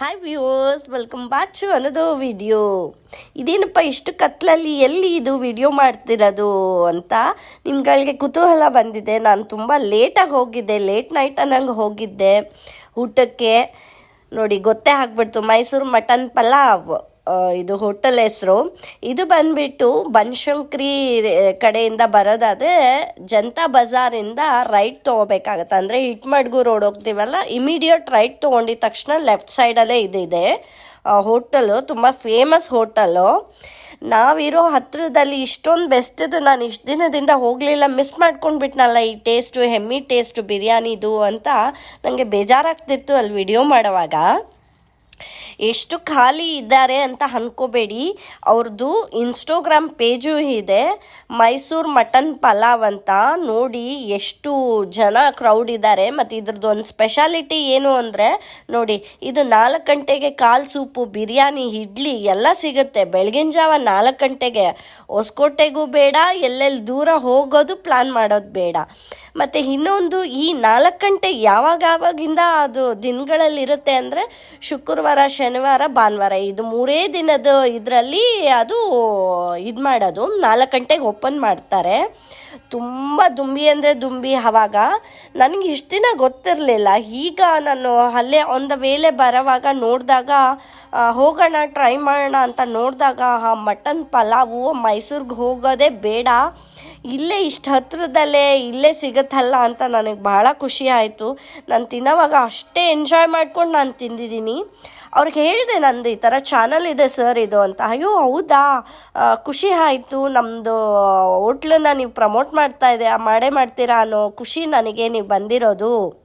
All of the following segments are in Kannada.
Hi viewers welcome back to ಅನ್ನೋದು ವಿಡಿಯೋ ಇದೇನಪ್ಪ ಇಷ್ಟು ಕತ್ಲಲ್ಲಿ ಎಲ್ಲಿ ಇದು ವಿಡಿಯೋ ಮಾಡ್ತಿರೋದು ಅಂತ ನಿಮ್ಗಳಿಗೆ ಕುತೂಹಲ ಬಂದಿದೆ. ನಾನು ತುಂಬ ಲೇಟಾಗಿ ಹೋಗಿದ್ದೆ ಲೇಟ್ ನೈಟ್ ಅನ್ನಂಗೆ ಹೋಗಿದ್ದೆ ಊಟಕ್ಕೆ. ನೋಡಿ, ಗೊತ್ತೇ ಆಗ್ಬಿಡ್ತು, ಮೈಸೂರು ಮಟನ್ ಪಲಾವ್. ಇದು ಹೋಟೆಲ್ ಹೆಸರು. ಇದು ಬಂದ್ಬಿಟ್ಟು ಬನಶಂಕರಿ ಕಡೆಯಿಂದ ಬರೋದಾದರೆ ಜನತಾ ಬಜಾರಿಂದ ರೈಟ್ ತೊಗೋಬೇಕಾಗತ್ತೆ. ಅಂದರೆ ಹಿಟ್ಮಡ್ಗು ರೋಡ್ ಹೋಗ್ತೀವಲ್ಲ ಇಮಿಡಿಯೇಟ್ ರೈಟ್ ತೊಗೊಂಡಿದ ತಕ್ಷಣ ಲೆಫ್ಟ್ ಸೈಡಲ್ಲೇ ಇದಿದೆ. ಹೋಟಲು, ತುಂಬ ಫೇಮಸ್ ಹೋಟೆಲು. ನಾವಿರೋ ಹತ್ತಿರದಲ್ಲಿ ಇಷ್ಟೊಂದು ಬೆಸ್ಟದು ನಾನು ಇಷ್ಟು ದಿನದಿಂದ ಹೋಗಲಿಲ್ಲ ಮಿಸ್ ಮಾಡ್ಕೊಂಡ್ಬಿಟ್ನಲ್ಲ ಈ ಟೇಸ್ಟು ಹೆಮ್ಮಿ ಟೇಸ್ಟು ಬಿರಿಯಾನಿದು ಅಂತ. ನನಗೆ ಬೇಜಾರಾಗ್ತಿತ್ತು ಅಲ್ಲಿ ವಿಡಿಯೋ ಮಾಡುವಾಗ. ಎಷ್ಟು ಖಾಲಿ ಇದ್ದಾರೆ ಅಂತ ಅನ್ಕೋಬೇಡಿ. ಅವ್ರದ್ದು ಇನ್ಸ್ಟೋಗ್ರಾಮ್ ಪೇಜು ಇದೆ. ಮೈಸೂರು ಮಟನ್ ಪಲಾವ್ ಅಂತ. ನೋಡಿ ಎಷ್ಟು ಜನ ಕ್ರೌಡ್ ಇದ್ದಾರೆ. ಮತ್ತು ಇದ್ರದ್ದು ಒಂದು ಸ್ಪೆಷಾಲಿಟಿ ಏನು ಅಂದರೆ, ನೋಡಿ, ಇದು ನಾಲ್ಕು ಗಂಟೆಗೆ ಕಾಲು ಸೂಪು, ಬಿರಿಯಾನಿ, ಇಡ್ಲಿ ಎಲ್ಲ ಸಿಗುತ್ತೆ. ಬೆಳಗಿನ ಜಾವ ನಾಲ್ಕು ಗಂಟೆಗೆ. ಹೊಸಕೋಟೆಗೂ ಬೇಡ ಎಲ್ಲೆಲ್ಲಿ ದೂರ ಹೋಗೋದು ಪ್ಲ್ಯಾನ್ ಮಾಡೋದು ಬೇಡ. ಮತ್ತು ಇನ್ನೊಂದು ಈ ನಾಲ್ಕು ಗಂಟೆ ಯಾವಾಗ ಯಾವಾಗಿಂದ ಅದು ದಿನಗಳಲ್ಲಿರುತ್ತೆ ಅಂದರೆ ಶುಕ್ರವಾರ, ಶನಿವಾರ, ಭಾನುವಾರ ಇದು ಮೂರೇ ದಿನದ ಇದರಲ್ಲಿ ಅದು ಇದು ಮಾಡೋದು. ನಾಲ್ಕು ಗಂಟೆಗೆ ಓಪನ್ ಮಾಡ್ತಾರೆ. ತುಂಬ ದುಂಬಿ ಅಂದರೆ ದುಂಬಿ ಆವಾಗ ನನಗೆ ಇಷ್ಟು ದಿನ ಗೊತ್ತಿರಲಿಲ್ಲ. ಈಗ ನಾನು ಅಲ್ಲೇ ಒಂದು ವೇಳೆ ಬರೋವಾಗ ನೋಡಿದಾಗ ಹೋಗೋಣ ಟ್ರೈ ಮಾಡೋಣ ಅಂತ ನೋಡಿದಾಗ ಆ ಮಟನ್ ಪಲಾವು ಮೈಸೂರಿಗೆ ಹೋಗೋದೇ ಬೇಡ. ಇಲ್ಲೇ ಇಷ್ಟು ಹತ್ರದಲ್ಲೇ ಇಲ್ಲೇ ಸಿಗುತ್ತಲ್ಲ ಅಂತ ನನಗೆ ಭಾಳ ಖುಷಿ ಆಯಿತು. ನಾನು ತಿನ್ನೋವಾಗ ಅಷ್ಟೇ ಎಂಜಾಯ್ ಮಾಡ್ಕೊಂಡು ನಾನು ತಿಂದಿದ್ದೀನಿ. ಅವ್ರಿಗೆ ಹೇಳಿದೆ ನಂದು ಈ ಥರ ಚಾನಲ್ ಇದೆ ಸರ್ ಇದು ಅಂತ. ಅಯ್ಯೋ, ಹೌದಾ? ಖುಷಿ ಆಯಿತು. ನಮ್ಮದು ಹೋಟ್ಲನ್ನ ನೀವು ಪ್ರಮೋಟ್ ಮಾಡ್ತಾ ಇದೆ ಮಾಡೇ ಮಾಡ್ತೀರಾ ಅನ್ನೋ ಖುಷಿ ನನಗೆ ನೀವು ಬಂದಿರೋದು.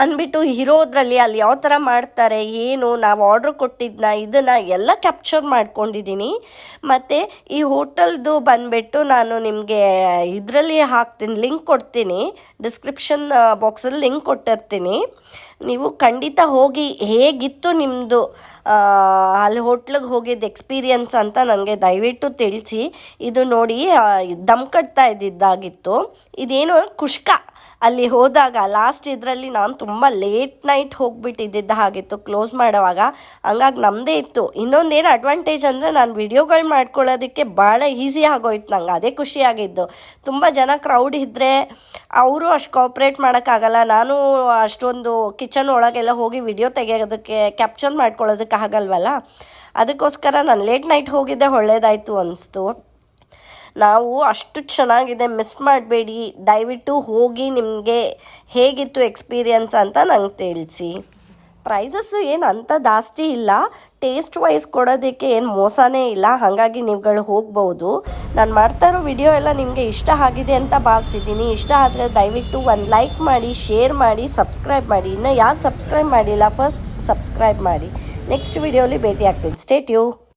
ಅಂದ್ಬಿಟ್ಟು ಇರೋದ್ರಲ್ಲಿ ಅಲ್ಲಿ ಯಾವ ಥರ ಮಾಡ್ತಾರೆ, ಏನು, ನಾವು ಆರ್ಡ್ರ್ ಕೊಟ್ಟಿದ್ದನ್ನ ಇದನ್ನು ಎಲ್ಲ ಕ್ಯಾಪ್ಚರ್ ಮಾಡ್ಕೊಂಡಿದ್ದೀನಿ. ಮತ್ತು ಈ ಹೋಟೆಲ್ದು ಬಂದುಬಿಟ್ಟು ನಾನು ನಿಮಗೆ ಇದರಲ್ಲಿ ಹಾಕ್ತೀನಿ, ಲಿಂಕ್ ಕೊಡ್ತೀನಿ ಡಿಸ್ಕ್ರಿಪ್ಷನ್ ಬಾಕ್ಸಲ್ಲಿ ಲಿಂಕ್ ಕೊಟ್ಟಿರ್ತೀನಿ. ನೀವು ಖಂಡಿತ ಹೋಗಿ ಹೇಗಿತ್ತು ನಿಮ್ಮದು ಅಲ್ಲಿ ಹೋಟ್ಲಿಗೆ ಹೋಗಿದ್ದ ಎಕ್ಸ್ಪೀರಿಯನ್ಸ್ ಅಂತ ನನಗೆ ದಯವಿಟ್ಟು ತಿಳಿಸಿ. ಇದು ನೋಡಿ ದಮ್ ಕಟ್ತಾ ಇದ್ದಿದ್ದಾಗಿತ್ತು. ಇದೇನು ಕುಷ್ಕ ಅಲ್ಲಿ ಹೋದಾಗ ಲಾಸ್ಟ್ ಇದರಲ್ಲಿ ನಾನು ತುಂಬ ಲೇಟ್ ನೈಟ್ ಹೋಗ್ಬಿಟ್ಟಿದ್ದ ಹಾಗಿತ್ತು. ಕ್ಲೋಸ್ ಮಾಡುವಾಗ ಹಂಗಾಗಿ ನಮ್ಮದೇ ಇತ್ತು. ಇನ್ನೊಂದೇನು ಅಡ್ವಾಂಟೇಜ್ ಅಂದರೆ ನಾನು ವಿಡಿಯೋಗಳು ಮಾಡ್ಕೊಳ್ಳೋದಕ್ಕೆ ಭಾಳ ಈಸಿ ಆಗೋಯ್ತು ನಂಗೆ. ಅದೇ ಖುಷಿಯಾಗಿದ್ದು ತುಂಬ ಜನ ಕ್ರೌಡ್ ಇದ್ದರೆ ಅವರು ಅಷ್ಟು ಕೋಪ್ರೇಟ್ ಮಾಡೋಕ್ಕಾಗಲ್ಲ. ನಾನು ಅಷ್ಟೊಂದು ಕಿಚನ್ ಒಳಗೆಲ್ಲ ಹೋಗಿ ವಿಡಿಯೋ ತೆಗೆಯೋದಕ್ಕೆ ಕ್ಯಾಪ್ಚರ್ ಮಾಡ್ಕೊಳ್ಳೋದಕ್ಕೆ ಆಗಲ್ವಲ್ಲ? ಅದಕ್ಕೋಸ್ಕರ ನಾನು ಲೇಟ್ ನೈಟ್ ಹೋಗಿದ್ದೆ, ಒಳ್ಳೇದಾಯಿತು ಅನಿಸ್ತು. ನಾವು ಅಷ್ಟು ಚೆನ್ನಾಗಿದೆ ಮಿಸ್ ಮಾಡಬೇಡಿ. ದಯವಿಟ್ಟು ಹೋಗಿ ನಿಮಗೆ ಹೇಗಿತ್ತು ಎಕ್ಸ್ಪೀರಿಯನ್ಸ್ ಅಂತ ನಂಗೆ ತಿಳಿಸಿ. ಪ್ರೈಸಸ್ಸು ಏನು ಅಂಥ ಜಾಸ್ತಿ ಇಲ್ಲ. ಟೇಸ್ಟ್ ವೈಸ್ ಕೊಡೋದಕ್ಕೆ ಏನು ಮೋಸನೇ ಇಲ್ಲ. ಹಾಗಾಗಿ ನೀವುಗಳು ಹೋಗ್ಬೋದು. ನಾನು ಮಾಡ್ತಾ ಇರೋ ವಿಡಿಯೋ ಎಲ್ಲ ನಿಮಗೆ ಇಷ್ಟ ಆಗಿದೆ ಅಂತ ಭಾವಿಸಿದ್ದೀನಿ. ಇಷ್ಟ ಆದರೆ ದಯವಿಟ್ಟು ಒಂದು ಲೈಕ್ ಮಾಡಿ ಶೇರ್ ಮಾಡಿ ಸಬ್ಸ್ಕ್ರೈಬ್ ಮಾಡಿ. ಇನ್ನು ಯಾರು ಸಬ್ಸ್ಕ್ರೈಬ್ ಮಾಡಿಲ್ಲ ಫಸ್ಟ್ ಸಬ್ಸ್ಕ್ರೈಬ್ ಮಾಡಿ. ನೆಕ್ಸ್ಟ್ ವಿಡಿಯೋಲಿ ಭೇಟಿ ಆಗ್ತೀನಿ ಸ್ಟೇಟ್ ಯು